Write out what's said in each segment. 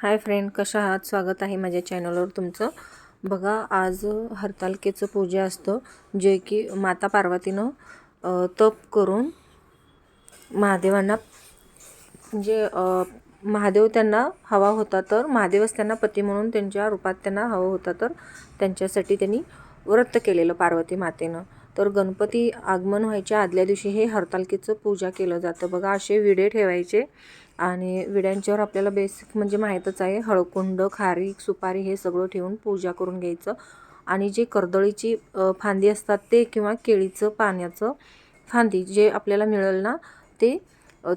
Hi friend कशा आहात? स्वागत आहे माझ्या चॅनलवर तुमचं. बघा आज हरतालिकेचं पूजा असतं जे की माता पार्वतीनं तप करून महादेवांना म्हणजे महादेव त्यांना हवा होता तर महादेवच त्यांना पती म्हणून त्यांच्या रूपात त्यांना हवा होता तर त्यांच्यासाठी त्यांनी व्रत केलेलं पार्वती मातेनं. तर गणपती आगमन व्हायच्या आदल्या दिवशी हे हरतालिकेचं पूजा केलं जातं. बघा असे विडे ठेवायचे आणि विड्यांच्यावर आपल्याला बेसिक म्हणजे माहीतच आहे हळकुंड खारीक सुपारी हे सगळं ठेवून पूजा करून घ्यायचं. आणि जे कर्दळीची फांदी असतात ते किंवा केळीचं पाण्याचं फांदी जे आपल्याला मिळेल ना ते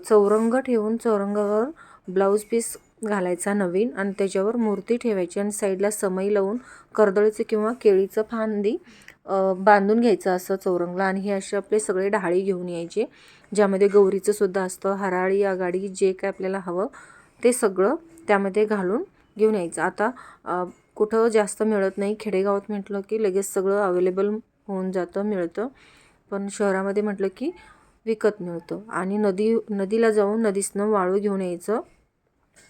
चौरंग ठेवून चौरंगावर ब्लाऊज पीस घालायचा नवीन आणि त्याच्यावर मूर्ती ठेवायची. आणि साईडला समई लावून कर्दळीचं किंवा केळीचं फांदी बांधून घ्यायचं असं चौरंगला आणि हे असे आपले सगळे डहाळी घेऊन यायचे. ज्यामध्ये गौरीचं सुद्धा असतं. हराळी आघाडी जे काय आपल्याला हवं ते सगळं त्यामध्ये घालून घेऊन यायचं. आता कुठं जास्त मिळत नाही. खेडेगावात म्हटलं की लगेच सगळं अवेलेबल होऊन जातं मिळतं. पण शहरामध्ये म्हटलं की विकत मिळतं. आणि नदी नदीला जाऊन नदीसनं वाळू घेऊन यायचं.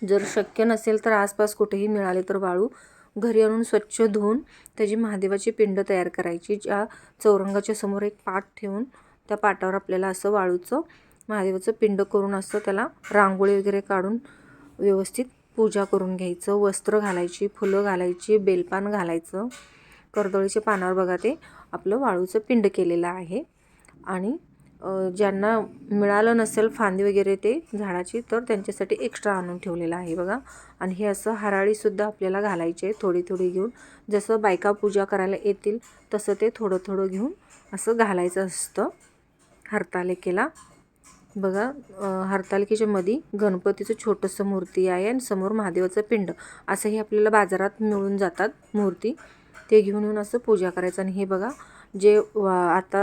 जर शक्य नसेल तर आसपास कुठेही मिळाले तर वाळू. घरी आणून स्वच्छ धुवून त्याची महादेवाची पिंड तयार करायची ज्या चौरंगाच्या समोर एक पाट ठेवून त्या पाटावर आपल्याला असं वाळूचं महादेवाचं पिंड करून असं त्याला रांगोळी वगैरे काढून व्यवस्थित पूजा करून घ्यायचं. वस्त्र घालायची फुलं घालायची बेलपान घालायचं. कर्दळीच्या पानावर बघा ते आपलं वाळूचं पिंड केलेलं आहे. आणि ज्यांना मिळालं नसेल फांदी वगैरे ते झाडाची तर त्यांच्यासाठी एक्स्ट्रा आणून ठेवलेलं आहे बघा. आणि हे असं हराळीसुद्धा आपल्याला घालायचे थोडी थोडी घेऊन. जसं बायका पूजा करायला येतील तसं ते थोडं थोडं घेऊन असं घालायचं असतं हरतालिकेला. बघा हरतालिकेच्या मध्ये गणपतीचं छोटंसं मूर्ती आहे आणि समोर महादेवाचं पिंड. असंही आपल्याला बाजारात मिळून जातात मूर्ती. ते घेऊन येऊन असं पूजा करायचं आणि हे बघा जे वा आता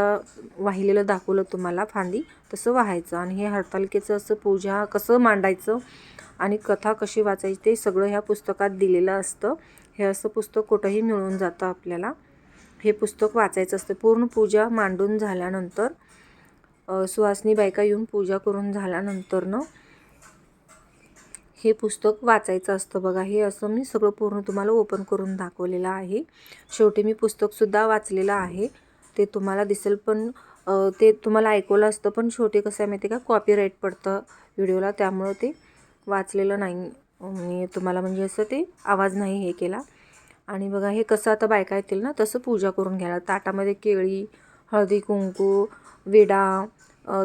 वाहिलेलं दाखवलं तुम्हाला फांदी तसं वाहायचं. आणि हे हरतालिकेचं असं पूजा कसं मांडायचं आणि कथा कशी वाचायची ते सगळं ह्या पुस्तकात दिलेलं असतं. हे असं पुस्तक कुठंही मिळून जातं आपल्याला. हे पुस्तक वाचायचं असतं. पूर्ण पूजा मांडून झाल्यानंतर सुहासनी बायका येऊन पूजा करून झाल्यानंतरनं हे पुस्तक वाचायचं असतं बघा. हे असं मी सगळं पूर्ण तुम्हाला ओपन करून दाखवलेलं आहे. शेवटी मी पुस्तकसुद्धा वाचलेलं आहे. ते तुम्हाला दिसेल पण ते तुम्हाला ऐकवलं असतं पण शेवटी कसं आहे माहिती आहे का? कॉपीराईट पडतं व्हिडिओला त्यामुळं ते वाचलेलं नाही. मी तुम्हाला म्हणजे असं ते आवाज नाही हे केला. आणि बघा हे कसं आता बायका येतील ना तसं पूजा करून घ्यायला. ताटामध्ये केळी हळदी कुंकू विडा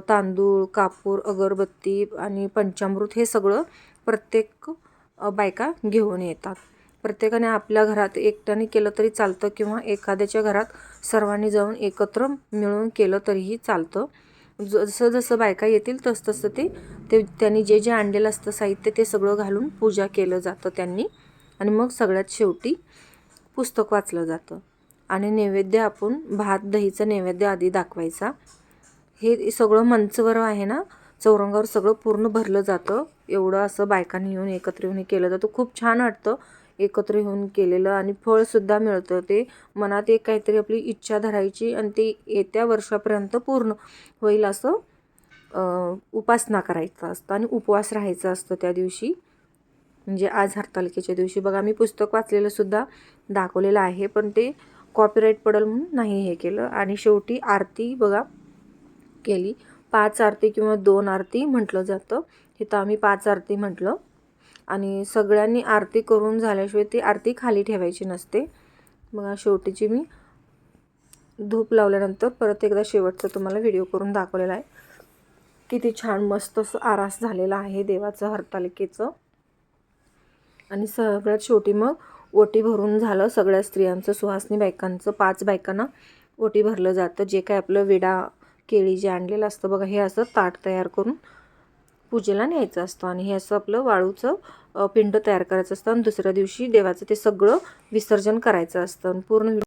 तांदूळ कापूर अगरबत्ती आणि पंचामृत हे सगळं प्रत्येक बायका घेऊन येतात. प्रत्येकाने आपल्या घरात एकट्याने केलं तरी चालतं किंवा एखाद्याच्या घरात सर्वांनी जाऊन एकत्र मिळून केलं तरीही चालतं. जसं जसं बायका येतील तसं तसं ते ते त्यांनी जे जे आणलेलं असतं साहित्य ते सगळं घालून पूजा केलं जातं त्यांनी. आणि मग सगळ्यात शेवटी पुस्तक वाचलं जातं. आणि नैवेद्य आपण भात दहीचं नैवेद्य आधी दाखवायचा. हे सगळं मंचवर आहे ना चौरंगावर सगळं पूर्ण भरलं जातं. एवढं असं बायकांनी येऊन एकत्र येऊन हे केलं जातं. खूप छान वाटतं एकत्र येऊन केलेलं आणि फळसुद्धा मिळतं. ते मनात एक काहीतरी आपली इच्छा धरायची आणि ते येत्या वर्षापर्यंत पूर्ण होईल असं उपासना करायचं असतं आणि उपवास राहायचं असतं त्या दिवशी. म्हणजे आज हरतालिकेच्या दिवशी. बघा मी पुस्तक वाचलेलं सुद्धा दाखवलेलं आहे पण ते कॉपीराईट पडेल म्हणून नाही हे केलं. आणि शेवटी आरती बघा केली. पाच आरती किंवा दोन आरती म्हटलं जातं. इथं आम्ही पाच आरती म्हटलं. आणि सगळ्यांनी आरती करून झाल्याशिवाय ती आरती खाली ठेवायची नसते. मग शेवटीची मी धूप लावल्यानंतर परत एकदा शेवटचं तुम्हाला व्हिडिओ करून दाखवलेला आहे. किती छान मस्त असं आरास झालेला आहे देवाचं हरतालिकेचं. आणि सगळ्यात शेवटी मग ओटी भरून झालं सगळ्या स्त्रियांचं सुहासनी बायकांचं पाच बायकांना ओटी भरलं जातं. जे काय आपलं विडा केळी जे आणलेलं असतं बघा हे असं ताट तयार करून पूजेला न्यायचं असतं आणि हे असं आपलं वाळूचं पिंड तयार करायचं असतं आणि दुसऱ्या दिवशी देवाचं ते सगळं विसर्जन करायचं असतं आणि पूर्ण